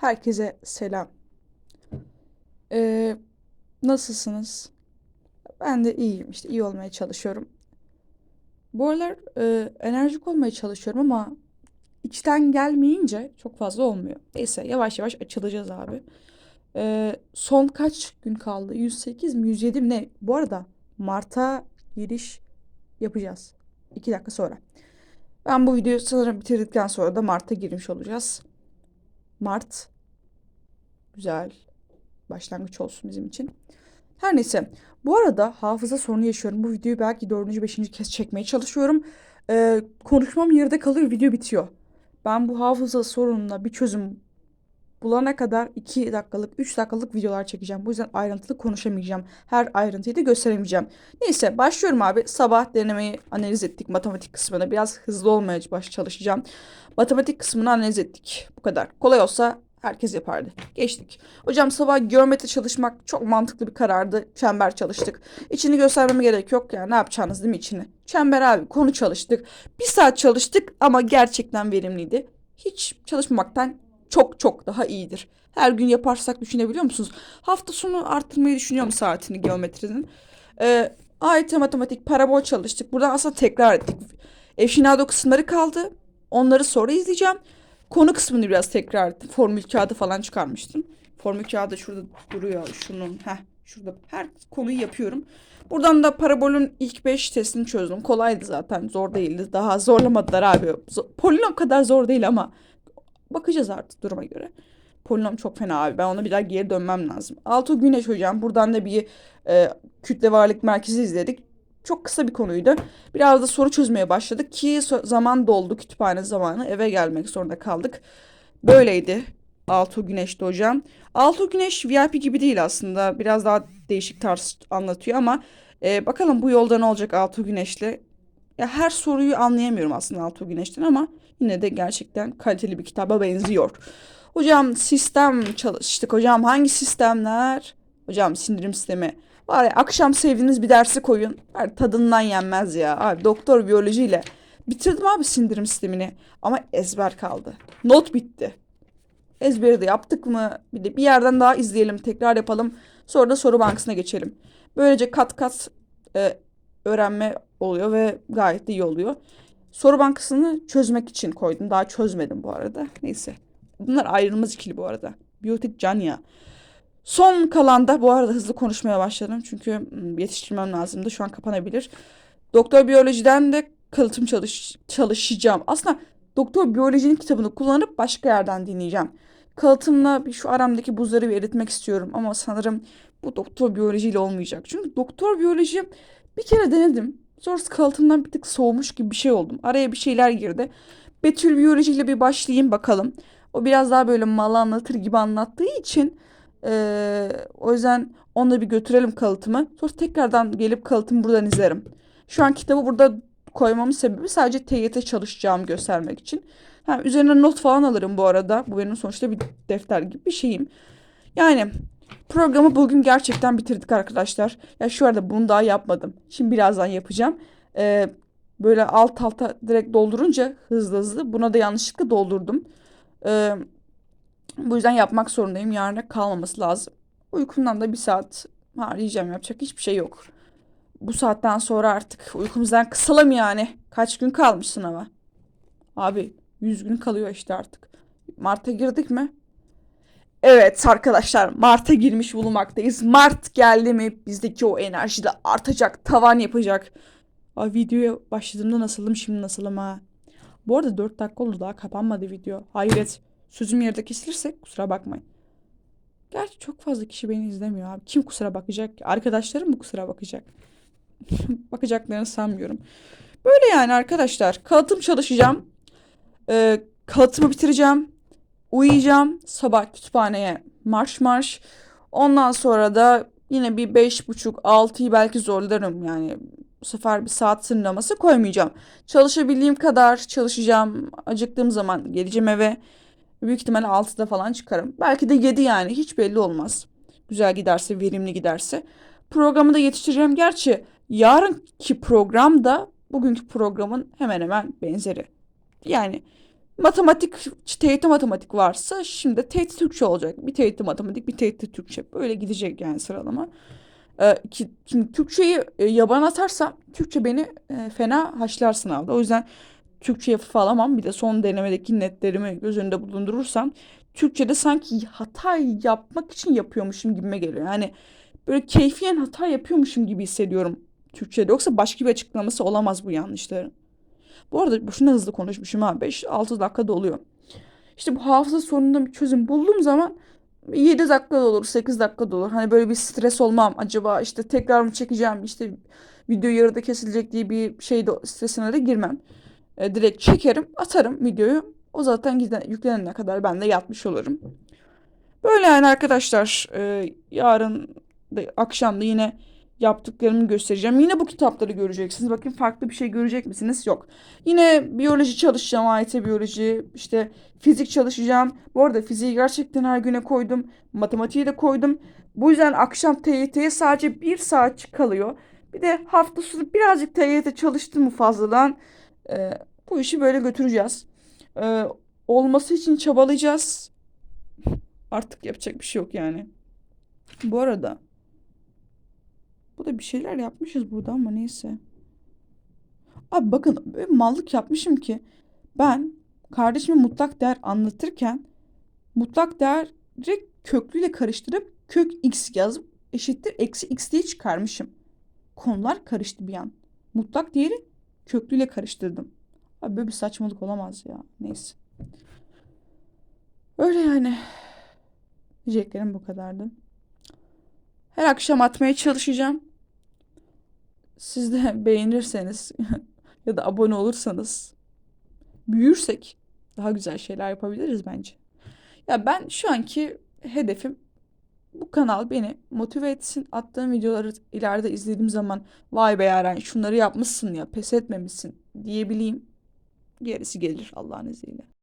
Herkese selam. Ee, nasılsınız? Ben de iyiyim işte iyi olmaya çalışıyorum. Bu aralar e, enerjik olmaya çalışıyorum ama içten gelmeyince çok fazla olmuyor. Neyse yavaş yavaş açılacağız abi. Ee, son kaç gün kaldı? 108 mi 107 mi ne? Bu arada Mart'a giriş yapacağız. 2 dakika sonra. Ben bu videoyu sanırım bitirdikten sonra da Mart'a girmiş olacağız. Mart güzel başlangıç olsun bizim için. Her neyse. Bu arada hafıza sorunu yaşıyorum. Bu videoyu belki dördüncü, beşinci kez çekmeye çalışıyorum. Ee, konuşmam yarıda kalıyor, video bitiyor. Ben bu hafıza sorununa bir çözüm bulana kadar 2 dakikalık, 3 dakikalık videolar çekeceğim. Bu yüzden ayrıntılı konuşamayacağım. Her ayrıntıyı da gösteremeyeceğim. Neyse başlıyorum abi. Sabah denemeyi analiz ettik matematik kısmını. Biraz hızlı olmaya baş çalışacağım. Matematik kısmını analiz ettik. Bu kadar. Kolay olsa herkes yapardı. Geçtik. Hocam sabah geometri çalışmak çok mantıklı bir karardı. Çember çalıştık. İçini göstermeme gerek yok yani ne yapacağınız değil mi içini? Çember abi konu çalıştık. Bir saat çalıştık ama gerçekten verimliydi. Hiç çalışmamaktan çok çok daha iyidir. Her gün yaparsak düşünebiliyor musunuz? Hafta sonu arttırmayı düşünüyorum saatini geometrinin. Ee, AYT matematik parabol çalıştık. Buradan aslında tekrar ettik. Eşinado kısımları kaldı. Onları sonra izleyeceğim. Konu kısmını biraz tekrar ettim. Formül kağıdı falan çıkarmıştım. Formül kağıdı şurada duruyor. Şunun heh şurada her konuyu yapıyorum. Buradan da parabolün ilk 5 testini çözdüm. Kolaydı zaten. Zor değildi. Daha zorlamadılar abi. Polinom kadar zor değil ama bakacağız artık duruma göre. Polinom çok fena abi. Ben ona bir daha geri dönmem lazım. Altı Güneş hocam. Buradan da bir e, kütle varlık merkezi izledik. Çok kısa bir konuydu. Biraz da soru çözmeye başladık ki zaman doldu kütüphane zamanı. Eve gelmek zorunda kaldık. Böyleydi. Altuğ Güneş'ti hocam. Altuğ Güneş VIP gibi değil aslında. Biraz daha değişik tarz anlatıyor ama e, bakalım bu yolda ne olacak Altuğ Güneş'le. Ya her soruyu anlayamıyorum aslında Altuğ Güneş'ten ama yine de gerçekten kaliteli bir kitaba benziyor. Hocam sistem çalıştık hocam. Hangi sistemler? Hocam sindirim sistemi. Var ya akşam sevdiğiniz bir dersi koyun. Var, tadından yenmez ya. Abi doktor biyolojiyle. Bitirdim abi sindirim sistemini. Ama ezber kaldı. Not bitti. Ezberi de yaptık mı? Bir de bir yerden daha izleyelim. Tekrar yapalım. Sonra da soru bankasına geçelim. Böylece kat kat e, öğrenme oluyor ve gayet de iyi oluyor. Soru bankasını çözmek için koydum. Daha çözmedim bu arada. Neyse. Bunlar ayrılmaz ikili bu arada. Biyotik can ya. Son kalanda bu arada hızlı konuşmaya başladım. Çünkü mm, yetiştirmem lazımdı. Şu an kapanabilir. Doktor biyolojiden de kalıtım çalış çalışacağım. Aslında doktor biyolojinin kitabını kullanıp başka yerden dinleyeceğim. Kalıtımla şu aramdaki buzları bir eritmek istiyorum. Ama sanırım bu doktor biyolojiyle olmayacak. Çünkü doktor biyoloji bir kere denedim. Sonrası kalıtımdan bir tık soğumuş gibi bir şey oldum. Araya bir şeyler girdi. Betül biyolojiyle bir başlayayım bakalım. O biraz daha böyle mal anlatır gibi anlattığı için ee, o yüzden onu bir götürelim kalıtımı. Sonra tekrardan gelip kalıtımı buradan izlerim. Şu an kitabı burada koymamın sebebi sadece TYT çalışacağımı göstermek için. Ha, üzerine not falan alırım bu arada. Bu benim sonuçta bir defter gibi bir şeyim. Yani programı bugün gerçekten bitirdik arkadaşlar. Ya şu arada bunu daha yapmadım. Şimdi birazdan yapacağım. Ee, böyle alt alta direkt doldurunca hızlı hızlı buna da yanlışlıkla doldurdum. Ee, bu yüzden yapmak zorundayım. Yarına kalmaması lazım. Uykumdan da bir saat harcayacağım. Yapacak hiçbir şey yok. Bu saatten sonra artık uykumuzdan kısalım yani. Kaç gün kalmış sınava? Abi 100 gün kalıyor işte artık. Mart'a girdik mi? Evet arkadaşlar Mart'a girmiş bulunmaktayız. Mart geldi mi bizdeki o enerji de artacak, tavan yapacak. Ay videoya başladığımda nasılım şimdi nasılım ha. Bu arada 4 dakika oldu daha kapanmadı video. Hayret. Sözüm yerde kesilirse kusura bakmayın. Gerçi çok fazla kişi beni izlemiyor abi. Kim kusura bakacak? Arkadaşlarım mı kusura bakacak? Bakacaklarını sanmıyorum. Böyle yani arkadaşlar. Kalıtım çalışacağım. Ee, kalıtımı bitireceğim. Uyuyacağım. Sabah kütüphaneye marş marş. Ondan sonra da yine bir beş buçuk altıyı belki zorlarım yani. Bu sefer bir saat sınırlaması koymayacağım. Çalışabildiğim kadar çalışacağım. Acıktığım zaman geleceğim eve. Büyük ihtimalle 6'da falan çıkarım. Belki de 7 yani hiç belli olmaz. Güzel giderse, verimli giderse. Programı da yetiştireceğim. Gerçi yarınki program da bugünkü programın hemen hemen benzeri. Yani Matematik, TYT matematik varsa şimdi TYT Türkçe olacak. Bir TYT matematik, bir TYT Türkçe. Böyle gidecek yani sıralama. Ee, ki, şimdi Türkçeyi e, yaban atarsam Türkçe beni e, fena haşlar sınavda. O yüzden Türkçe hafife alamam. Bir de son denemedeki netlerimi göz önünde bulundurursam Türkçe'de sanki hata yapmak için yapıyormuşum gibime geliyor. Yani böyle keyfiyen hata yapıyormuşum gibi hissediyorum Türkçe'de. Yoksa başka bir açıklaması olamaz bu yanlışların. Bu arada boşuna hızlı konuşmuşum ha. 5-6 dakikada oluyor. İşte bu hafıza sorununda bir çözüm bulduğum zaman 7 dakikada olur, 8 dakikada olur. Hani böyle bir stres olmam. Acaba işte tekrar mı çekeceğim, işte video yarıda kesilecek diye bir şey de stresine de girmem. E, direkt çekerim, atarım videoyu. O zaten giden, yüklenene kadar ben de yatmış olurum. Böyle yani arkadaşlar. E, yarın da, akşam da yine yaptıklarımı göstereceğim. Yine bu kitapları göreceksiniz. Bakın farklı bir şey görecek misiniz? Yok. Yine biyoloji çalışacağım. AYT biyoloji. işte fizik çalışacağım. Bu arada fiziği gerçekten her güne koydum. Matematiği de koydum. Bu yüzden akşam TYT'ye sadece bir saat kalıyor. Bir de hafta sonu birazcık TYT çalıştım mı fazladan. Ee, bu işi böyle götüreceğiz. Ee, olması için çabalayacağız. Artık yapacak bir şey yok yani. Bu arada bu da bir şeyler yapmışız burada ama neyse. Abi bakın böyle mallık yapmışım ki ben kardeşime mutlak değer anlatırken mutlak değeri köklüyle karıştırıp kök x yazıp eşittir eksi x diye çıkarmışım. Konular karıştı bir an. Mutlak değeri köklüyle karıştırdım. Abi böyle bir saçmalık olamaz ya. Neyse. Öyle yani. Diyeceklerim bu kadardı. Her akşam atmaya çalışacağım. Siz de beğenirseniz ya da abone olursanız büyürsek daha güzel şeyler yapabiliriz bence. Ya ben şu anki hedefim bu kanal beni motive etsin. Attığım videoları ileride izlediğim zaman vay be Yaren şunları yapmışsın ya pes etmemişsin diyebileyim. Gerisi gelir Allah'ın izniyle.